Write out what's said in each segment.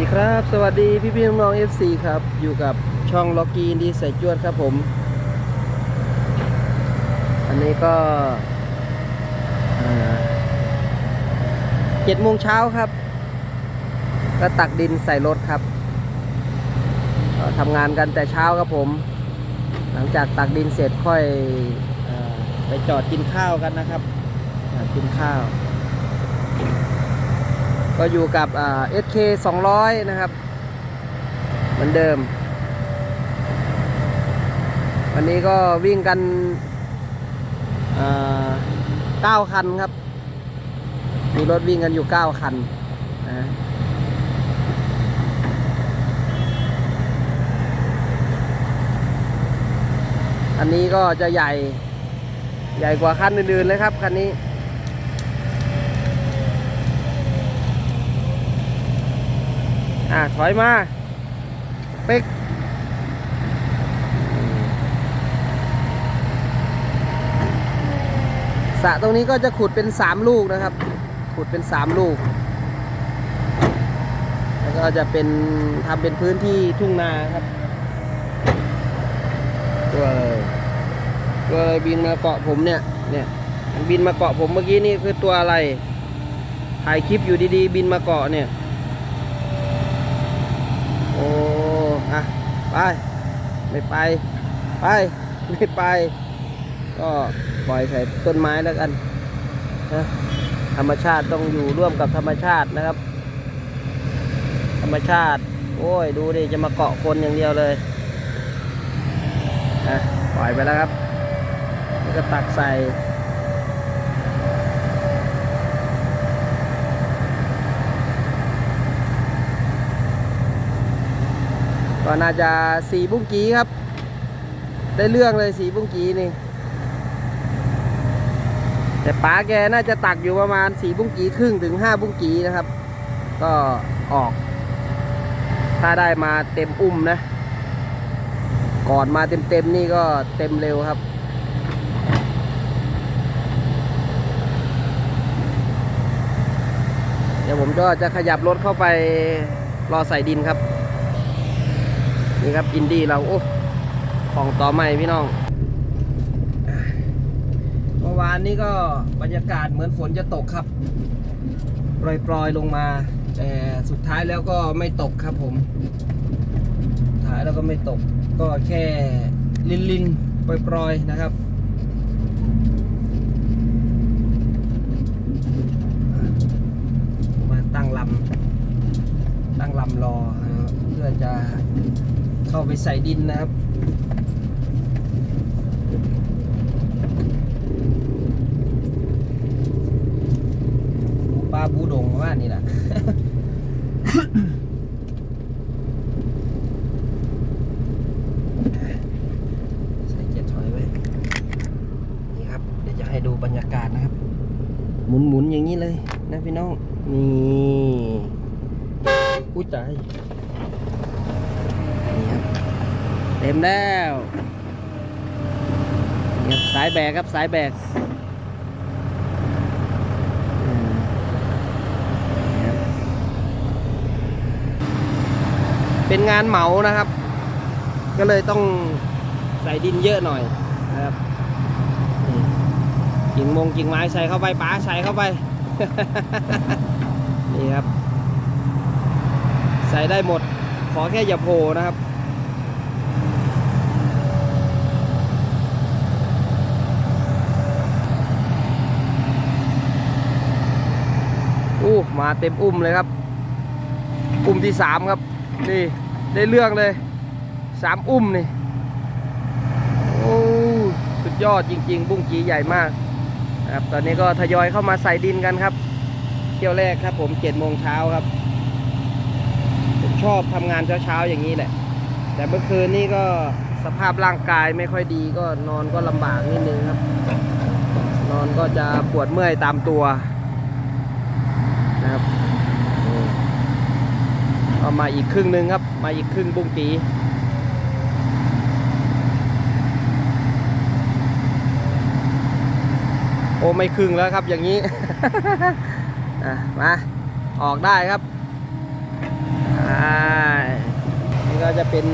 ดีครับ สวัสดีพี่พี่ๆน้องๆ FC ครับ อยู่กับช่องล็อกกี้ดีใส่จวดครับผม อันนี้ก็เจ็ดโมงเช้าครับ ก็ตักดินใส่รถครับทำงานกันแต่เช้าครับผม หลังจากตักดินเสร็จค่อยอไปจอดกินข้าวกันนะครับ กินข้าว ก็อยู่กับอ่า SK 200นะครับ เหมือนเดิม วันนี้ก็วิ่งกันอ่า9คันครับ มีรถวิ่งกันอยู่9คันนะอันนี้ก็จะใหญ่ใหญ่กว่าคันอื่นๆเลยครับคันนี้ อะถอยมาเป๊กสระตรงนี้ก็จะขุดเป็นสามลูกนะครับ ขุดเป็นสามลูก แล้วก็จะเป็นทำเป็นพื้นที่ทุ่งนาครับตัวเลยตัวเลยบินมาเกาะผมเนี่ยเนี่ยบินมาเกาะผมเมื่อกี้นี่คือตัวอะไรถ่ายคลิปอยู่ดีๆ บินมาเกาะเนี่ย โอ้อะไปไม่ไป ไปไม่ไป ก็ปล่อยใส่ต้นไม้แล้วกันนะธรรมชาติต้องอยู่ร่วมกับธรรมชาตินะครับ ธรรมชาติ โอ้ย ดูดิจะมาเกาะคนอย่างเดียวเลยนะปล่อยไปแล้วครับแล้วก็ตักใส่ ก็น่าจะสีบุ้งกีครับ ได้เรื่องเลยสีบุ้งกีนี่ แต่ป๋าแกน่าจะตักอยู่ประมาณสีบุ้งกีครึ่งถึงห้าบุ้งกีนะครับ ก็ออก ถ้าได้มาเต็มอุ้มนะ ก่อนมาเต็มเต็มๆนี่ก็เต็มเร็วครับเดี๋ยวผมก็จะขยับรถเข้าไปรอใส่ดินครับ นี่ครับอินดี้เราโอ้ของต่อใหม่พี่น้องเมื่อวานนี้ก็บรรยากาศเหมือนฝนจะตกครับ ปล่อยๆลงมา แต่สุดท้ายแล้วก็ไม่ตกครับผมท้ายแล้วก็ไม่ตก ก็แค่ลินลินปล่อยๆนะครับมาตั้งลำตั้งลำรอเพื่อจะ เข้าไปใส่ดินนะครับ ปลาบูดงว่านี่แหละใส่เกียร์ถอยไว้ นี่ครับ เดี๋ยวจะให้ดูบรรยากาศนะครับ หมุนๆอย่างนี้เลยนะพี่น้อง นี่อุ้ยตาย ต็มแล้วนี่ครับสายแบกครับสายแบกเป็นงานเหมานะครับ ก็เลยต้องใส่ดินเยอะหน่อยนะครับกิ่งมงกิ่งไม้ใส่เข้าไปป๋าใส่เข้าไป นี่ครับ ใส่ได้หมด ขอแค่อย่าโผล่นะครับ อู้ มาเต็มอุ้มเลยครับ อุ้มที่สามครับ นี่ได้เรื่องเลยสามอุ้มนี่ โอ้สุดยอดจริง ๆ บุ้งกีใหญ่มากครับตอนนี้ก็ทยอยเข้ามาใส่ดินกันครับเที่ยวแรกครับ ผมเจ็ดโมงเช้าครับ ผมชอบทำงานเช้าๆอย่างนี้แหละ แต่เมื่อคืนนี้ก็สภาพร่างกายไม่ค่อยดีก็นอนก็ลำบากนิดนึงครับ นอนก็จะปวดเมื่อยตามตัวนะครับนี่ามาอีกครึ่งหนึ่งครับ มาอีกครึ่งบุ้งกีโอ้ไม่ครึ่งแล้วครับอย่างนี้มาออกได้ครับนี่ก็จะเป็น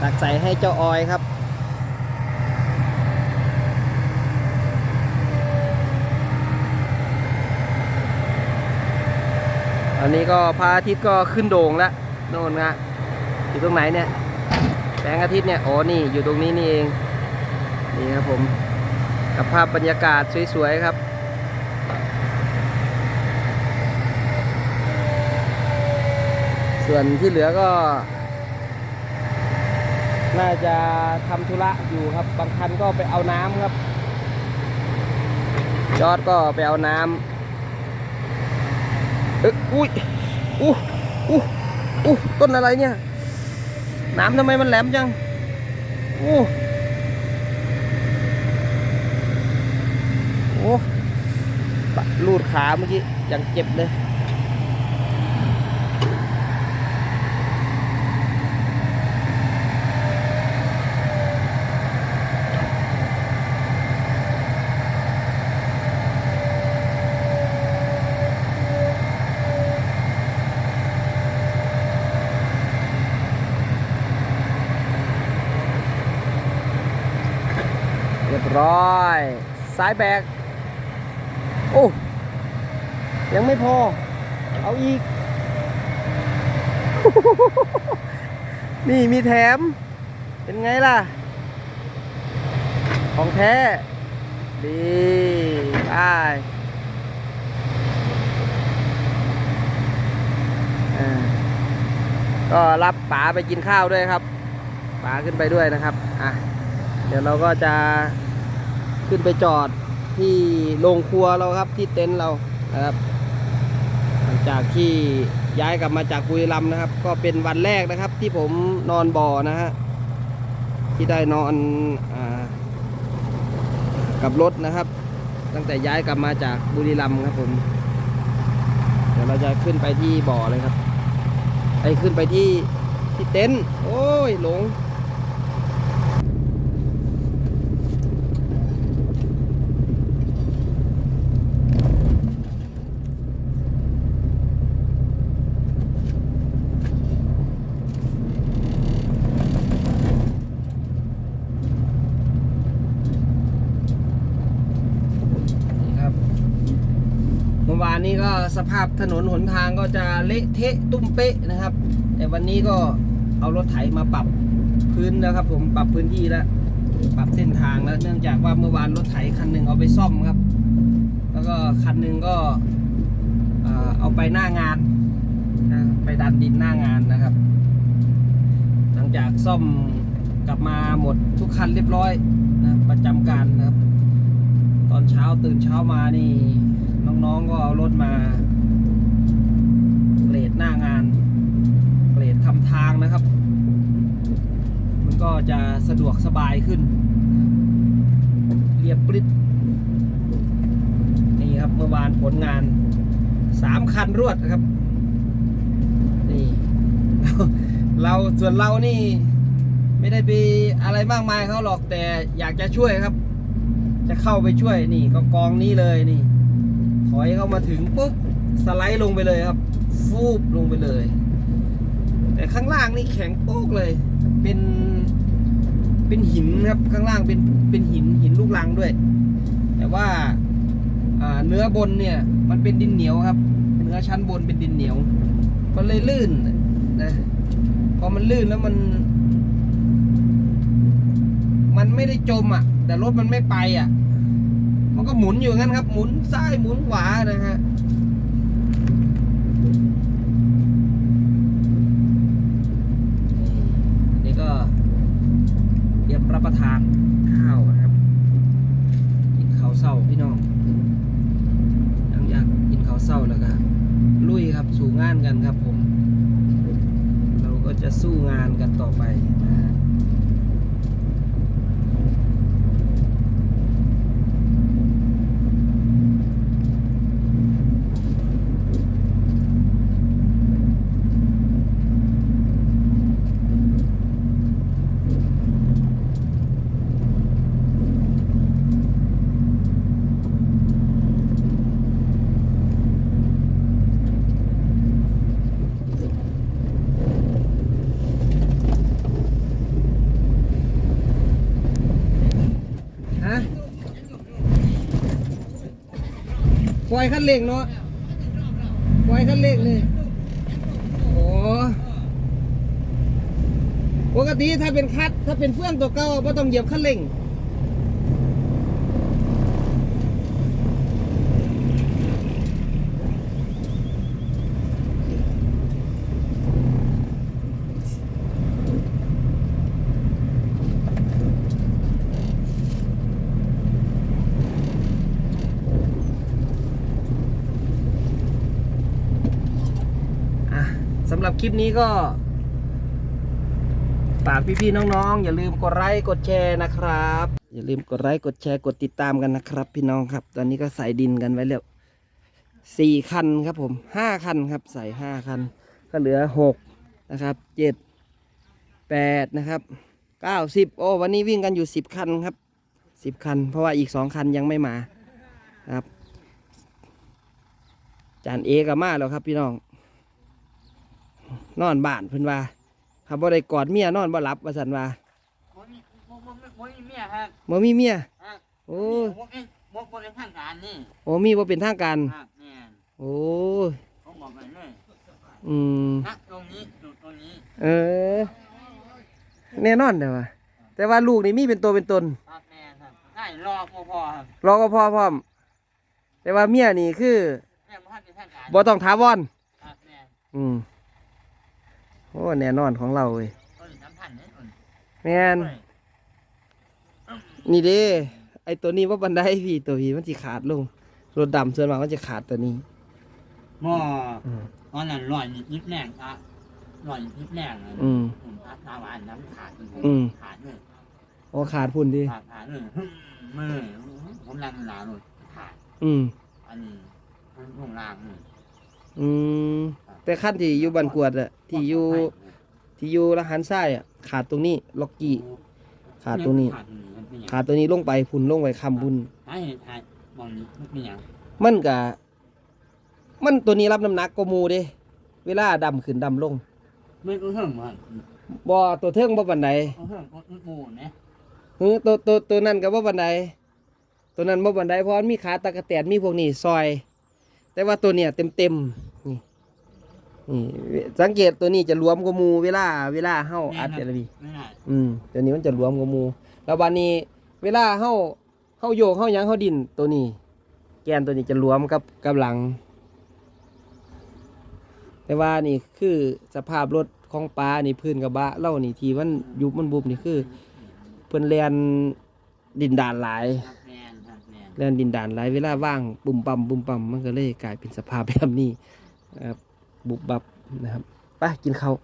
ตักใส่ให้เจ้าออยครับ อันนี้ก็พระอาทิตย์ก็ขึ้นโด่งแล้วโน่นนะอยู่ตรงไหนเนี่ยแสงอาทิตย์เนี่ยอ๋อนี่อยู่ตรงนี้นี่เองนี่ครับผมกับภาพบรรยากาศสวยๆครับส่วนที่เหลือก็ น่าจะทำธุระอยู่ครับ บางคันก็ไปเอาน้ำครับ ยอดก็ไปเอาน้ำ เอ๊ะอุ้ยอู้อู้อู้ต้นอะไรเนี่ยน้ำทำไมมันแหลมจังอู้โอ้ลูดขาเมื่อกี้ยังเจ็บเลย ร้อยสายแบก โอ้ยังไม่พอ เอาอีก นี่มีแถม เป็นไงล่ะ ของแท้ ดีไปอ่าก็รับป๋าไปกินข้าวด้วยครับป๋าขึ้นไปด้วยนะครับ อะ เดี๋ยวเราก็จะ ขึ้นไปจอดที่โรงครัวเราครับที่เต็นท์เรานะครับหลังจากที่ย้ายกลับมาจากบุรีรัมย์นะครับ ก็เป็นวันแรกนะครับที่ผมนอนบ่อนะฮะที่ได้นอนอกับรถนะครับ ตั้งแต่ย้ายกลับมาจากบุรีรัมย์ครับผมเดี๋ยวเราจะขึ้นไปที่บ่อเลยครับไอ้ขึ้นไปที่ที่เต็นท์โอ้ยหลง นี่ครับ เมื่อวานนี้ก็ สภาพถนนหนทางก็จะเละเทะตุ้มเป๊ะนะครับ แต่วันนี้ก็เอารถไถมาปรับพื้นแล้วครับ ผมปรับพื้นที่แล้วปรับเส้นทางแล้ว เนื่องจากว่าเมื่อวานรถไถคันหนึ่งเอาไปซ่อมครับ แล้วก็คันหนึ่งก็เอาไปหน้างานนะไปดันดินหน้างานนะครับ หลังจากซ่อมกลับมาหมดทุกคันเรียบร้อยนะประจำการนะครับ ตอนเช้าตื่นเช้ามานี่ น้องๆก็เอารถมาเกรดหน้างานเกรดทำทางนะครับ มันก็จะสะดวกสบายขึ้น เรียบปริดนี่ครับเมื่อวานผลงานสามคันรวดนะครับ นี่ เราส่วนเรานี่ไม่ได้ไปอะไรมากมายเขาหรอกแต่อยากจะช่วยครับ จะเข้าไปช่วยนี่ก็กองนี้เลยนี่ อยเข้ามาถึงปุ๊บสไลด์ลงไปเลยครับ ฟูบลงไปเลย แต่ข้างล่างนี่แข็งโป๊กเลย เป็นเป็นหินครับข้างล่างเป็นเป็นหินหินลูกรังด้วย แต่ว่าอ่าเนื้อบนเนี่ย มันเป็นดินเหนียวครับ เนื้อชั้นบนเป็นดินเหนียว มันเลยลื่นนะพอมันลื่นแล้วมัน มันไม่ได้จมอะ แต่รถมันไม่ไปอะ มันก็หมุนอยู่งั้นครับ หมุนซ้ายหมุนขวานะฮะนี่ก็เตรียมรับประทานข้าวนะครับ กินข้าวเศร้าพี่น้องหลังจากกินข้าวเศร้าแล้วก็ลุยครับสู่งานกันครับผม เราก็จะสู้งานกันต่อไปนะ ฮะคันเร่งเนาะปล่อยคันเร่งเลยโอ้ปกติถ้าเป็นคัดถ้าเป็นเฟื่องตัวเก่าก็ต้องเหยียบคันเร่ง สำหรับคลิปนี้ก็ฝากพี่ๆน้องๆ อย่าลืมกดไลค์กดแชร์นะครับ อย่าลืมกดไลค์กดแชร์กดติดตามกันนะครับ พี่น้องครับ ตอนนี้ก็ใส่ดินกันไว้แล้วสี่คันครับผมห้าคันครับ ใส่ห้าคัน ก็เหลือหกนะครับเจ็ดแปดนะครับเก้าสิบโอ้วันนี้วิ่งกันอยู่สิบคันครับสิบคัน เพราะว่าอีกสองคันยังไม่มาครับ จานเอก็มาแล้วครับพี่น้อง นอนบ้านเพิ่นว่าครับบ่ได้กอดเมียนอนบ่หลับว่าซั่นว่าบ่มีบ่บ่บ่บ่มีเมียครับ บ่มีเมียครับ โอ้บ่เป็นบ่บ่เป็นทางการนี่โอ้มีบ่เป็นทางการครับแม่นโอ้ผมบอกไปเลยอืมนะตรงนี้จุดตรงนี้เออ แน่นอนเด้อว่าแต่ว่าลูกนี่มีเป็นตัวเป็นตน ครับแม่นครับได้รอพอพอครับรอก็พอพร้อม แต่ว่าเมียนี่คือแม่บ่ทันเป็นทางการบ่ต้องถาวรครับแม่นอืม โอ้แน่นอนของเราเว้ยต้นน้ำพันธุ์นี่ต้นแม่นนี่เด้ไอตัวนี้ว่าบันไดพี่ตัวพี่มันสิขาดลงรถดำส่วนมากมันจะขาดตัวนี้หม้ออืมตอนนั้นร้อยนิดแรงอะร้อยนิดแรงอะอืมผมตาตาหวานน้ำขาดผมอืมขาดเลยโอ้ขาดพุ่นดิขาดขาดเลยหึ่มมือผมนั่งหนาเลยขาด อืมอันนี้ผมลงล่างเลยอืม แต่ขั้นที่อยู่บันกวดอะที่อยู่ที่อยู่ละหันซ้ายอะขาดตรงนี้ล็อกกี้ ขาดตรงนี้ ขาดตรงนี้มันเป็นหยังขาดตัวนี้ลงไปพุ่นลงไปคำบุญสาเหตุหายมองนี้มันเป็นหยังมันกะมันตัวนี้รับน้ำหนักกว่าหมูเด้เวลาดำขึ้นดำลงไม่รู้เรื่องมันบ่ตัวเทิงบ่บันไดรู้เรื่องก็อึดหมูนะเออตัวตัวตัวนั้นก็บ่บันไดตัวนั้นบ่บันไดเพราะมันมีขาตะกะแตนมีพวกนี้ซอย แต่ว่าตัวเนี้ยเต็มเต็มๆ นี่นี่สังเกตตัวนี้จะรวมกว่าหมูเวลา เวลาเฮาอัดแต่ละทีไม่ได้อืมตัวนี้มันจะรวมกับหมูแล้วบานนี้ เวลาเฮาเฮาโยกเฮาหยังเฮาดินตัวนี้ แกนตัวนี้จะรวมกับกับหลัง แต่ว่านี่คือสภาพรถของปลานี่พื้นกระบะเล่านี่ทีมันยุบมันบุบนี่คือเพิ่นแลนดินดานหลายครับแมนครับแมน แลนดินดานหลายเวลาว่างปุ่มปั๊มปุ่มปั๊มมันก็เลยกลายเป็นสภาพแบบนี้นะครับ บุบบับนะครับไปกินข้าว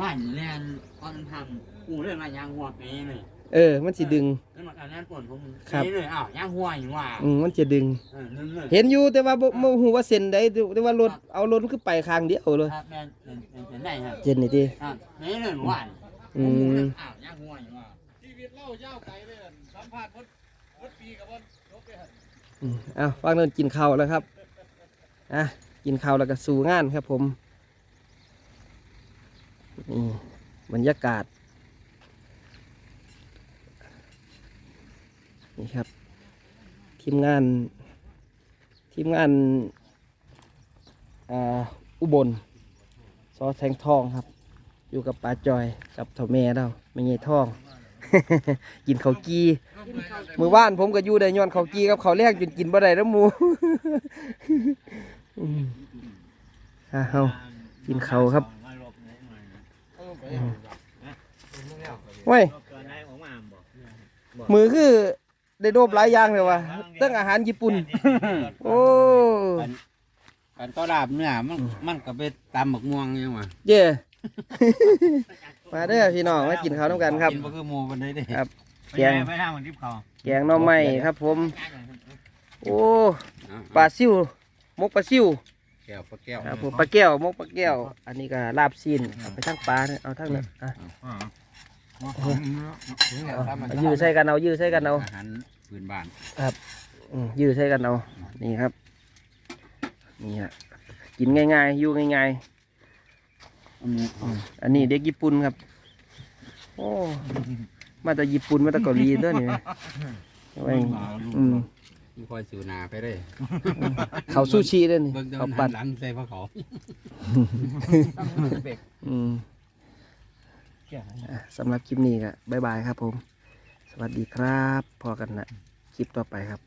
ว่านี่แลนตอนทำกูเรื่องอะไรยางหัวเป๊ะเลยเออ มันสิดึงแล้วมาตอนนั้นปวดผมครับเป๊ะเลยอ้าวยางหัวอยู่ว่าอืมมันจะดึงเออนึงเลยเห็นอยู่แต่ว่าบ่บ่ฮู้ว่าเส้นใดแต่ว่ารถเอารถคือไปข้างเดียวเลยครับแมนเป็นเป็นเป็นได้ครับเส้นนี่ติครับเป๊ะเลยว่าอืมอ้าวยางหัวอยู่ว่าอืมเอาฟังเดินกินข้าวแล้วครับอะ กินข้าวแล้วก็สู่งานครับผมนี่บรรยากาศ นี่ครับ ทีมงาน ทีมงานอุบลซอแทงทองครับ อยู่กับป้าจอยกับเถ่าแม่เราไม่ใช่ทอง กินเขากีมือว่านผมก็อยู่ได้ย้อนเขากีกับเขาแรกจนกินบ่ได้แล้วมู อืมอะเฮากินข้าวครับเว้ยมือคือได้โดบหลายอย่างเลยว่ะตั้งอาหารญี่ปุ่น โอ้การต้อนรับเนี่ยมันมันก็ไปตำหมกม่วงยังวะเย่มาเด้อพี่น้องมากินข้าวน้ำกันครับกินก็คือหมูบันไดเด้ครับไปแกงไปทางมันทิพเขาแกงหน่อไม้ครับผม โอ้ปลาซิว มกปลาซิวแก้วปลาแก้วครับผมปลาแก้วมกปลาแก้ว อันนี้ก็ลาบซีนเอาไปทั้งปลาเนี่ยเอาทั้งนั้นอะเอายื้อใส่กันเอายื้อใส่กันเอาอาหารพื้นบ้านอืมยื้อใส่กันเอานี่ครับนี่ฮะกินง่ายๆอยู่ง่ายอันนี้ๆอืมอันนี้เด็กญี่ปุ่นครับ โอ้มาแต่ญี่ปุ่นมาแต่เกาหลีตัวนี้ไว้อืม มันคอยสิวหนาไปเลยเขาซูชิด้วยนี่เบิ่งแต่เขามันหัปั่นนหลังใส่พระเขาอืมอะสำหรับคลิปนี้ก็บายบายครับผม สวัสดีครับพอกันนะคลิปต่อไปครับ